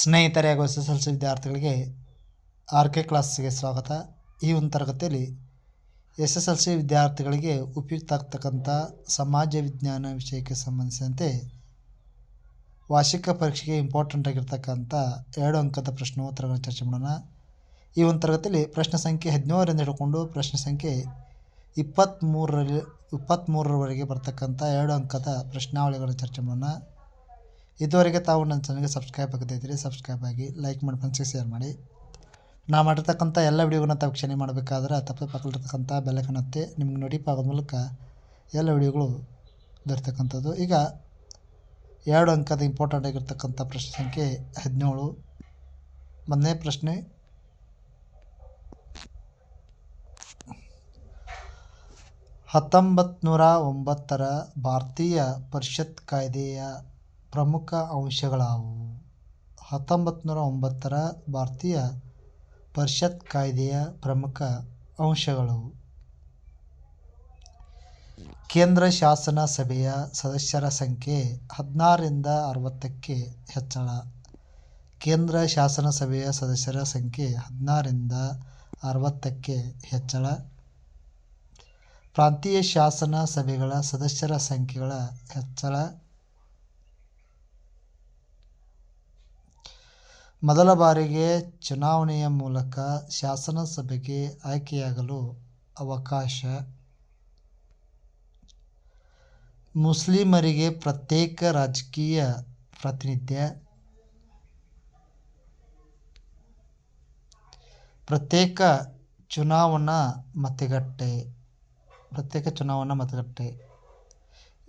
ಸ್ನೇಹಿತರೆ ಹಾಗೂ S S L C ವಿದ್ಯಾರ್ಥಿಗಳಿಗೆ ಆರ್ ಕೆ ಕ್ಲಾಸ್ಗೆ ಸ್ವಾಗತ. ಈ ಒಂದು ತರಗತಿಯಲ್ಲಿ ಎಸ್ ಎಸ್ ಎಲ್ ಸಿ ವಿದ್ಯಾರ್ಥಿಗಳಿಗೆ ಉಪಯುಕ್ತ ಆಗ್ತಕ್ಕಂಥ ಸಮಾಜ ವಿಜ್ಞಾನ ವಿಷಯಕ್ಕೆ ಸಂಬಂಧಿಸಿದಂತೆ ವಾರ್ಷಿಕ ಪರೀಕ್ಷೆಗೆ ಇಂಪಾರ್ಟೆಂಟ್ ಆಗಿರ್ತಕ್ಕಂಥ ಎರಡು ಅಂಕದ ಪ್ರಶ್ನೋತ್ತರಗಳನ್ನು ಚರ್ಚೆ ಮಾಡೋಣ. ಈ ಒಂದು ತರಗತಿಯಲ್ಲಿ ಪ್ರಶ್ನೆ ಸಂಖ್ಯೆ ಹದಿನೇಳರಿಂದ ಹಿಡ್ಕೊಂಡು ಪ್ರಶ್ನೆ ಸಂಖ್ಯೆ ಇಪ್ಪತ್ತ್ಮೂರರಲ್ಲಿ ಇಪ್ಪತ್ತ್ಮೂರರವರೆಗೆ ಬರ್ತಕ್ಕಂಥ ಎರಡು ಅಂಕದ ಪ್ರಶ್ನಾವಳಿಗಳನ್ನು ಚರ್ಚೆ ಮಾಡೋಣ. ಇದುವರೆಗೆ ತಾವು ನನ್ನ ಚಾನಲ್ಗೆ ಸಬ್ಸ್ಕ್ರೈಬ್ ಆಗದಿದ್ದರೆ ಸಬ್ಸ್ಕ್ರೈಬ್ ಆಗಿ ಲೈಕ್ ಮಾಡಿ ಫ್ರೆಂಡ್ಸ್ಗೆ ಶೇರ್ ಮಾಡಿ. ನಾ ಮಾಡಿರ್ತಕ್ಕಂಥ ಎಲ್ಲ ವಿಡಿಯೋಗಳನ್ನ ತಾವು ಕ್ಷಣೆ ಮಾಡಬೇಕಾದ್ರೆ ತಪ್ಪು ಪಕ್ಕದಲ್ಲಿರ್ತಕ್ಕಂಥ ಬೆಲೆಕನತ್ತೆ ನಿಮ್ಗೆ ನೋಟಿಫೈ ಆಗೋದ ಮೂಲಕ ಎಲ್ಲ ವಿಡಿಯೋಗಳು ದೊರೆತಕ್ಕಂಥದ್ದು. ಈಗ ಎರಡು ಅಂಕದ ಇಂಪಾರ್ಟೆಂಟ್ ಆಗಿರ್ತಕ್ಕಂಥ ಪ್ರಶ್ನೆ ಸಂಖ್ಯೆ ಹದಿನೇಳು. ಮೊದಲನೇ ಪ್ರಶ್ನೆ. ಹತ್ತೊಂಬತ್ತು ನೂರ ಒಂಬತ್ತರ ಭಾರತೀಯ ಪರಿಷತ್ ಕಾಯ್ದೆಯ ಪ್ರಮುಖ ಅಂಶಗಳಾವುವು ಹತ್ತೊಂಬತ್ತು ನೂರ ಒಂಬತ್ತರ ಭಾರತೀಯ ಪರಿಷತ್ ಕಾಯ್ದೆಯ ಪ್ರಮುಖ ಅಂಶಗಳು. ಕೇಂದ್ರ ಶಾಸನ ಸಭೆಯ ಸದಸ್ಯರ ಸಂಖ್ಯೆ ಹದಿನಾರರಿಂದ ಅರವತ್ತಕ್ಕೆ ಹೆಚ್ಚಳ. ಕೇಂದ್ರ ಶಾಸನ ಸಭೆಯ ಸದಸ್ಯರ ಸಂಖ್ಯೆ ಹದಿನಾರರಿಂದ ಅರವತ್ತಕ್ಕೆ ಹೆಚ್ಚಳ. ಪ್ರಾಂತೀಯ ಶಾಸನ ಸಭೆಗಳ ಸದಸ್ಯರ ಸಂಖ್ಯೆಗಳ ಹೆಚ್ಚಳ. ಮೊದಲ ಬಾರಿಗೆ ಚುನಾವಣೆಯ ಮೂಲಕ ಶಾಸನ ಸಭೆಗೆ ಆಯ್ಕೆಯಾಗಲು ಅವಕಾಶ. ಮುಸ್ಲಿಮರಿಗೆ ಪ್ರತ್ಯೇಕ ರಾಜಕೀಯ ಪ್ರಾತಿನಿಧ್ಯ. ಪ್ರತ್ಯೇಕ ಚುನಾವಣಾ ಮತಗಟ್ಟೆ. ಪ್ರತ್ಯೇಕ ಚುನಾವಣಾ ಮತಗಟ್ಟೆ.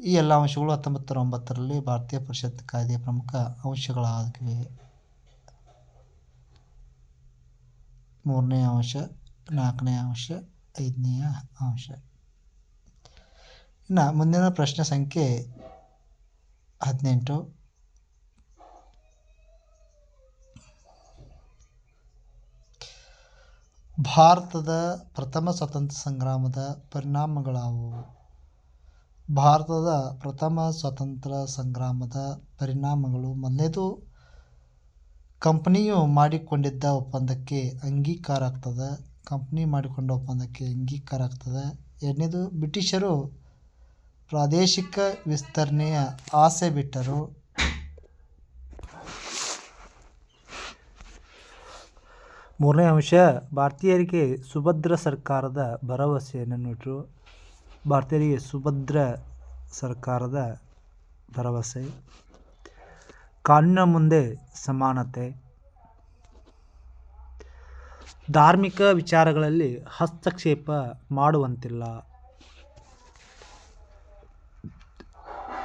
ಈ ಎಲ್ಲ ಅಂಶಗಳು ಹತ್ತೊಂಬತ್ತು ನೂರ ಒಂಬತ್ತರಲ್ಲಿ ಭಾರತೀಯ ಪರಿಷತ್ ಕಾಯ್ದೆಯ ಪ್ರಮುಖ ಅಂಶಗಳಾಗಿವೆ. ಮೂರನೇ ಅಂಶ, ನಾಲ್ಕನೇ ಅಂಶ ಐದನೆಯ ಅಂಶ. ಇನ್ನು ಮುಂದಿನ ಪ್ರಶ್ನೆ ಸಂಖ್ಯೆ ಹದಿನೆಂಟು. ಭಾರತದ ಪ್ರಥಮ ಸ್ವಾತಂತ್ರ್ಯ ಸಂಗ್ರಾಮದ ಪರಿಣಾಮಗಳಾವುವು? ಭಾರತದ ಪ್ರಥಮ ಸ್ವಾತಂತ್ರ್ಯ ಸಂಗ್ರಾಮದ ಪರಿಣಾಮಗಳು ಮೊದಲನೇದು ಕಂಪ್ನಿಯು ಮಾಡಿಕೊಂಡಿದ್ದ ಒಪ್ಪಂದಕ್ಕೆ ಅಂಗೀಕಾರ ಆಗ್ತದ. ಕಂಪ್ನಿ ಮಾಡಿಕೊಂಡ ಒಪ್ಪಂದಕ್ಕೆ ಅಂಗೀಕಾರ ಆಗ್ತದ. ಎರಡನೇದು, ಬ್ರಿಟಿಷರು ಪ್ರಾದೇಶಿಕ ವಿಸ್ತರಣೆಯ ಆಸೆ ಬಿಟ್ಟರು. ಮೂರನೇ ಅಂಶ, ಭಾರತೀಯರಿಗೆ ಸುಭದ್ರ ಸರ್ಕಾರದ ಭರವಸೆಯನ್ನು ನೀಡಿದರು ಭಾರತೀಯರಿಗೆ ಸುಭದ್ರ ಸರ್ಕಾರದ ಭರವಸೆ. ಕಾನೂನಿನ ಮುಂದೆ ಸಮಾನತೆ. ಧಾರ್ಮಿಕ ವಿಚಾರಗಳಲ್ಲಿ ಹಸ್ತಕ್ಷೇಪ ಮಾಡುವಂತಿಲ್ಲ.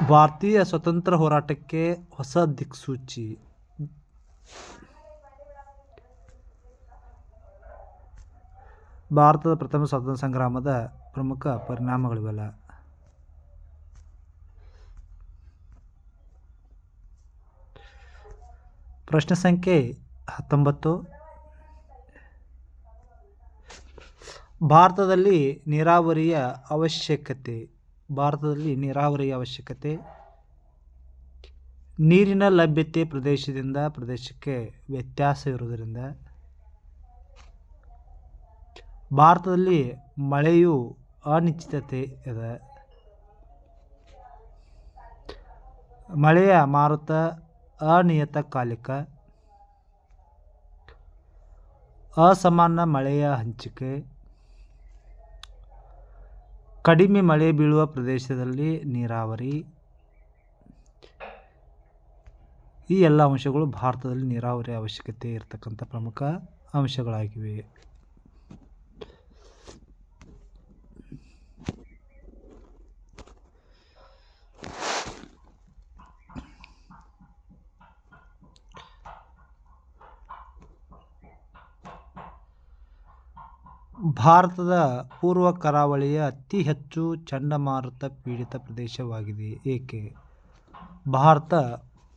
ಭಾರತೀಯ ಸ್ವತಂತ್ರ ಹೋರಾಟಕ್ಕೆ ಹೊಸ ದಿಕ್ಸೂಚಿ. ಭಾರತದ ಪ್ರಥಮ ಸ್ವಾತಂತ್ರ್ಯ ಸಂಗ್ರಾಮದ ಪ್ರಮುಖ ಪರಿಣಾಮಗಳಿವೆಲ್ಲ. ಪ್ರಶ್ನೆ ಸಂಖ್ಯೆ ಹತ್ತೊಂಬತ್ತು. ಭಾರತದಲ್ಲಿ ನೀರಾವರಿಯ ಅವಶ್ಯಕತೆ, ಭಾರತದಲ್ಲಿ ನೀರಾವರಿಯ ಅವಶ್ಯಕತೆ. ನೀರಿನ ಲಭ್ಯತೆ ಪ್ರದೇಶದಿಂದ ಪ್ರದೇಶಕ್ಕೆ ವ್ಯತ್ಯಾಸ ಇರುವುದರಿಂದ ಭಾರತದಲ್ಲಿ ಮಳೆಯು ಅನಿಶ್ಚಿತತೆ ಇದೆ. ಮಳೆಯ ಮಾರುತ ಅನಿಯತಕಾಲಿಕ ಅಸಮಾನ ಮಳೆಯ ಹಂಚಿಕೆ ಕಡಿಮೆ ಮಳೆ ಬೀಳುವ ಪ್ರದೇಶದಲ್ಲಿ ನೀರಾವರಿ ಈ ಎಲ್ಲ ಅಂಶಗಳು ಭಾರತದಲ್ಲಿ ನೀರಾವರಿ ಅವಶ್ಯಕತೆ ಇರತಕ್ಕಂಥ ಪ್ರಮುಖ ಅಂಶಗಳಾಗಿವೆ. ಭಾರತದ ಪೂರ್ವ ಕರಾವಳಿಯ ಅತಿ ಹೆಚ್ಚು ಚಂಡಮಾರುತ ಪೀಡಿತ ಪ್ರದೇಶವಾಗಿದೆ. ಏಕೆ? ಭಾರತ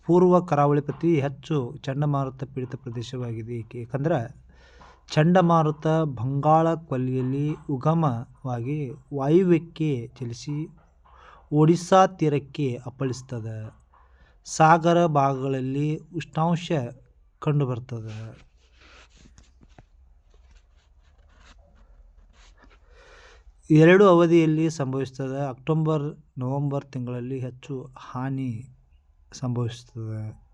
ಪೂರ್ವ ಕರಾವಳಿ ಪ್ರತಿ ಹೆಚ್ಚು ಚಂಡಮಾರುತ ಪೀಡಿತ ಪ್ರದೇಶವಾಗಿದೆ. ಏಕೆ? ಏಕೆಂದರೆ ಚಂಡಮಾರುತ ಬಂಗಾಳ ಕೊಲ್ಲಿಯಲ್ಲಿ ಉಗಮವಾಗಿ ವಾಯುವ್ಯಕ್ಕೆ ಚಲಿಸಿ ಒಡಿಸ್ಸಾ ತೀರಕ್ಕೆ ಅಪ್ಪಳಿಸ್ತದೆ. ಸಾಗರ ಭಾಗಗಳಲ್ಲಿ ಉಷ್ಣಾಂಶ ಕಂಡುಬರ್ತದೆ. ಎರಡು ಅವಧಿಯಲ್ಲಿ ಸಂಭವಿಸ್ತದೆ. ಅಕ್ಟೋಬರ್ ನವೆಂಬರ್ ತಿಂಗಳಲ್ಲಿ ಹೆಚ್ಚು ಹಾನಿ ಸಂಭವಿಸುತ್ತದೆ.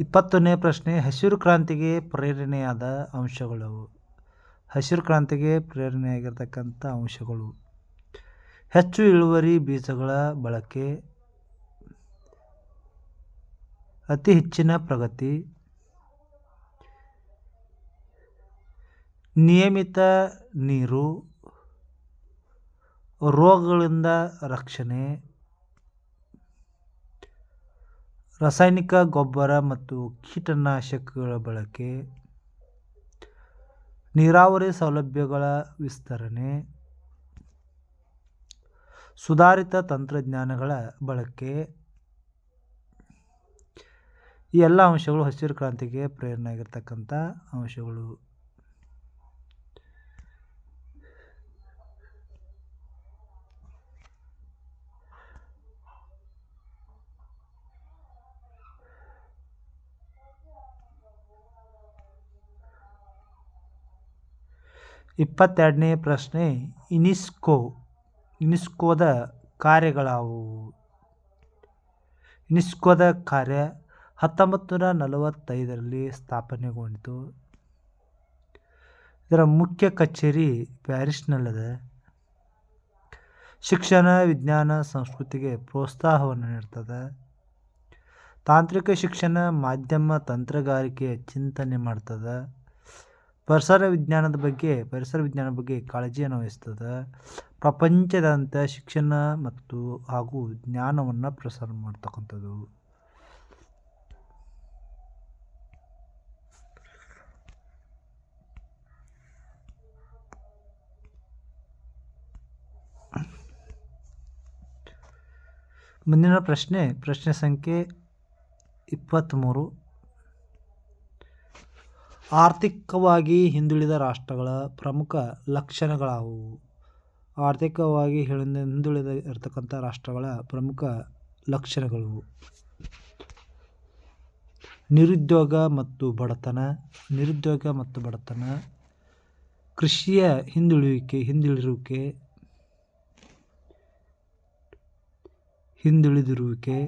ಇಪ್ಪತ್ತೊಂದನೇ ಪ್ರಶ್ನೆ, ಹಸಿರು ಕ್ರಾಂತಿಗೆ ಪ್ರೇರಣೆಯಾದ ಅಂಶಗಳು. ಹಸಿರು ಕ್ರಾಂತಿಗೆ ಪ್ರೇರಣೆಯಾಗಿರ್ತಕ್ಕಂಥ ಅಂಶಗಳು. ಹೆಚ್ಚು ಇಳುವರಿ ಬೀಜಗಳ ಬಳಕೆ, ಅತಿ ಹೆಚ್ಚಿನ ಪ್ರಗತಿ, ನಿಯಮಿತ ನೀರು, ರೋಗಗಳಿಂದ ರಕ್ಷಣೆ ರಾಸಾಯನಿಕ ಗೊಬ್ಬರ ಮತ್ತು ಕೀಟನಾಶಕಗಳ ಬಳಕೆ, ನೀರಾವರಿ ಸೌಲಭ್ಯಗಳ ವಿಸ್ತರಣೆ, ಸುಧಾರಿತ ತಂತ್ರಜ್ಞಾನಗಳ ಬಳಕೆ. ಈ ಎಲ್ಲ ಅಂಶಗಳು ಹಸಿರು ಕ್ರಾಂತಿಗೆ ಪ್ರೇರಣೆ ಆಗಿರ್ತಕ್ಕಂಥ ಅಂಶಗಳು. ಇಪ್ಪತ್ತೆರಡನೇ ಪ್ರಶ್ನೆ ಇನಿಸ್ಕೋ, ಇನಿಸ್ಕೋದ ಕಾರ್ಯಗಳಾವುವು? ಇನಿಸ್ಕೋದ ಕಾರ್ಯ ಹತ್ತೊಂಬತ್ತು ನೂರ ನಲವತ್ತೈದರಲ್ಲಿ ಸ್ಥಾಪನೆಗೊಂಡಿತು. ಇದರ ಮುಖ್ಯ ಕಚೇರಿ ಪ್ಯಾರಿಸ್ನಲ್ಲಿದೆ. ಶಿಕ್ಷಣ, ವಿಜ್ಞಾನ, ಸಂಸ್ಕೃತಿಗೆ ಪ್ರೋತ್ಸಾಹವನ್ನು ನೀಡ್ತದೆ. ತಾಂತ್ರಿಕ ಶಿಕ್ಷಣ ಮಾಧ್ಯಮ ತಂತ್ರಗಾರಿಕೆ ಚಿಂತನೆ ಮಾಡ್ತದೆ. ಪರಿಸರ ವಿಜ್ಞಾನದ ಬಗ್ಗೆ, ಪರಿಸರ ವಿಜ್ಞಾನದ ಬಗ್ಗೆ ಕಾಳಜಿಯನ್ನು ವಹಿಸ್ತದೆ ಪ್ರಪಂಚದಾದ್ಯಂತ ಶಿಕ್ಷಣ ಮತ್ತು ಹಾಗೂ ಜ್ಞಾನವನ್ನು ಪ್ರಸಾರ ಮಾಡ್ತಕ್ಕಂಥದ್ದು. ಮುಂದಿನ ಪ್ರಶ್ನೆ ಪ್ರಶ್ನೆ ಸಂಖ್ಯೆ ಇಪ್ಪತ್ತ್ಮೂರು ಆರ್ಥಿಕವಾಗಿ ಹಿಂದುಳಿದ ರಾಷ್ಟ್ರಗಳ ಪ್ರಮುಖ ಲಕ್ಷಣಗಳಾವುವು ಆರ್ಥಿಕವಾಗಿ ಹಿಂದುಳಿದ ಹಿಂದುಳಿದ ಇರತಕ್ಕಂಥ ರಾಷ್ಟ್ರಗಳ ಪ್ರಮುಖ ಲಕ್ಷಣಗಳು. ನಿರುದ್ಯೋಗ ಮತ್ತು ಬಡತನ, ನಿರುದ್ಯೋಗ ಮತ್ತು ಬಡತನ, ಕೃಷಿಯ ಹಿಂದುಳಿಯುವಿಕೆ ಹಿಂದುಳಿರುವಿಕೆ ಹಿಂದುಳಿದಿರುವಿಕೆ,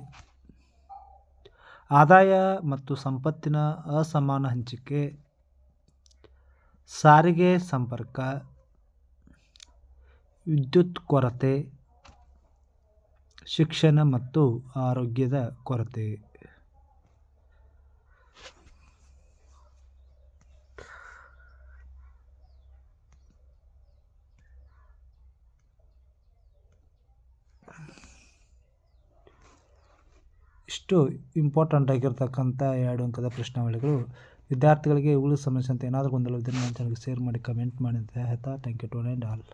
ಆದಾಯ ಮತ್ತು ಸಂಪತ್ತಿನ ಅಸಮಾನ ಹಂಚಿಕೆ ಸಾರಿಗೆ ಸಂಪರ್ಕ ವಿದ್ಯುತ್ ಕೊರತೆ ಶಿಕ್ಷಣ ಮತ್ತು ಆರೋಗ್ಯದ ಕೊರತೆ. ಇಷ್ಟು ಇಂಪಾರ್ಟೆಂಟ್ ಆಗಿರ್ತಕ್ಕಂಥ ಎರಡು ಅಂಕದ ಪ್ರಶ್ನಾವಳಿಗಳು. ವಿದ್ಯಾರ್ಥಿಗಳಿಗೆ ಇವುಗಳು ಸಮಸ್ಯೆ ಅಂತ ಏನಾದರೂ ಗೊಂದಲವಿದ್ದರೆ ನನ್ನ ಚಾನಲ್ಗೆ ಶೇರ್ ಮಾಡಿ ಕಮೆಂಟ್ ಮಾಡಿ ಅಂತ ಹೇಳ್ತಾ ಥ್ಯಾಂಕ್ ಯು ಟು ಆಲ್